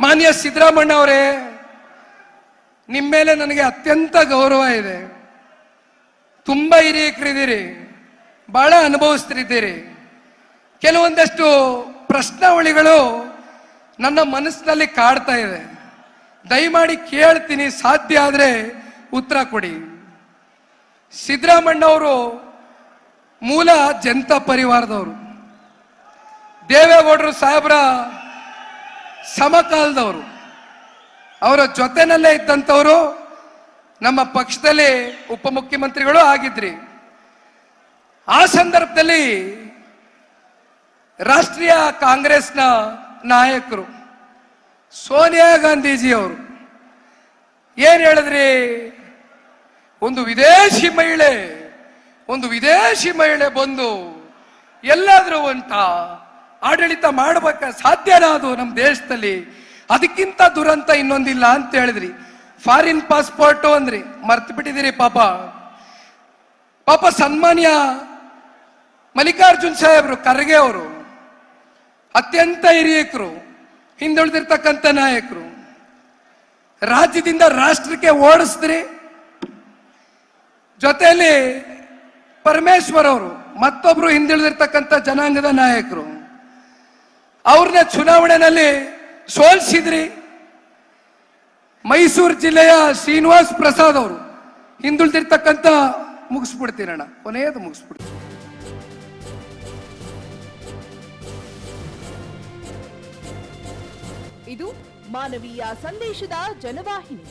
ಮಾನ್ಯ ಸಿದ್ದರಾಮಣ್ಣ ಅವರೇ ನಿಮ್ಮ ಮೇಲೆ ನನಗೆ ಅತ್ಯಂತ ಗೌರವ ಇದೆ. ತುಂಬ ಹಿರಿಯಕರಿದ್ದೀರಿ ಬಹಳ ಅನುಭವಿಸ್ತಿದ್ದೀರಿ. ಕೆಲವೊಂದಷ್ಟು ಪ್ರಶ್ನಾವಳಿಗಳು ನನ್ನ ಮನಸ್ಸಿನಲ್ಲಿ ಕಾಡ್ತಾ ಇದೆ. ದಯಮಾಡಿ ಕೇಳ್ತೀನಿ, ಸಾಧ್ಯ ಆದರೆ ಉತ್ತರ ಕೊಡಿ. ಸಿದ್ದರಾಮಣ್ಣವರು ಮೂಲ ಜನತಾ ಪರಿವಾರದವರು. ದೇವೇಗೌಡರು ಸಾಹೇಬ್ರ ಸಮಕಾಲದವರು. ಅವರ ಜೊತೆನಲ್ಲೇ ಇದ್ದಂಥವರು ನಮ್ಮ ಪಕ್ಷದಲ್ಲಿ ಉಪಮುಖ್ಯಮಂತ್ರಿಗಳು ಆಗಿದ್ರಿ. ಆ ಸಂದರ್ಭದಲ್ಲಿ ರಾಷ್ಟ್ರೀಯ ಕಾಂಗ್ರೆಸ್ನ ನಾಯಕರು ಸೋನಿಯಾ ಗಾಂಧೀಜಿ ಅವರು ಏನ್ ಹೇಳಿದ್ರಿ? ಒಂದು ವಿದೇಶಿ ಮಹಿಳೆ, ಒಂದು ವಿದೇಶಿ ಮಹಿಳೆ ಬಂದು ಎಲ್ಲಾದರೂ ಅಂತ ಆಡಳಿತ ಮಾಡಬೇಕ ಸಾಧ್ಯನಾ ಅದು ನಮ್ಮ ದೇಶದಲ್ಲಿ. ಅದಕ್ಕಿಂತ ದುರಂತ ಇನ್ನೊಂದಿಲ್ಲ ಅಂತ ಹೇಳಿದ್ರಿ. ಫಾರಿನ್ ಪಾಸ್ಪೋರ್ಟ್ ಅಂದ್ರಿ. ಮರ್ತು ಬಿಟ್ಟಿದಿರಿ ಪಾಪ. ಪಾಪ ಸನ್ಮಾನ್ಯ ಮಲ್ಲಿಕಾರ್ಜುನ್ ಸಾಹೇಬ್ರು, ಖರ್ಗೆ ಅವರು, ಅತ್ಯಂತ ಹಿರಿಯಕರು, ಹಿಂದುಳಿದಿರ್ತಕ್ಕಂಥ ನಾಯಕರು, ರಾಜ್ಯದಿಂದ ರಾಷ್ಟ್ರಕ್ಕೆ ಓಡಿಸಿದ್ರಿ. ಜೊತೆಯಲ್ಲಿ ಪರಮೇಶ್ವರ್ ಅವರು ಮತ್ತೊಬ್ರು ಹಿಂದುಳಿದಿರ್ತಕ್ಕಂಥ ಜನಾಂಗದ ನಾಯಕರು. ಅವ್ರನ್ನ ಚುನಾವಣೆಯಲ್ಲಿ ಸೋಲಿಸಿದ್ರಿ. ಮೈಸೂರು ಜಿಲ್ಲೆಯ ಶ್ರೀನಿವಾಸ್ ಪ್ರಸಾದ್ ಅವರು. ಹಿಂದುಳಿದಿರ್ತಕ್ಕಂಥ ಮುಗಿಸ್ಬಿಡ್ತೀನಣ್ಣ ಕೊನೆಯದು ಮುಗಿಸ್ಬಿಡ್ತೀನಿ. ಇದು ಮಾನವೀಯ ಸಂದೇಶದ ಜನವಾಹಿನಿ.